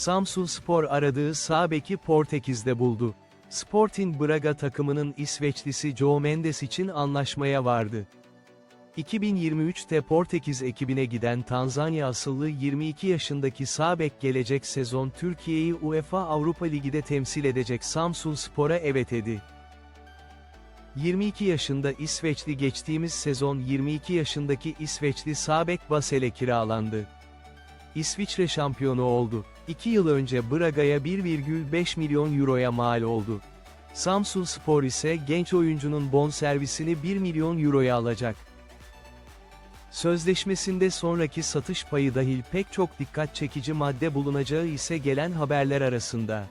Samsun Spor aradığı sağ beki Portekiz'de buldu. Sporting Braga takımının İsveçlisi Joe Mendes için anlaşmaya vardı. 2023'te Portekiz ekibine giden Tanzanya asıllı 22 yaşındaki sağ bek gelecek sezon Türkiye'yi UEFA Avrupa Ligi'de temsil edecek Samsun Spor'a evet dedi. 22 yaşında İsveçli geçtiğimiz sezon 22 yaşındaki İsveçli sağ bek Basel'e kiralandı. İsviçre şampiyonu oldu. 2 yıl önce Braga'ya 1,5 milyon euroya mal oldu. Samsun Spor ise genç oyuncunun bonservisini 1 milyon euroya alacak. Sözleşmesinde sonraki satış payı dahil pek çok dikkat çekici madde bulunacağı ise gelen haberler arasında.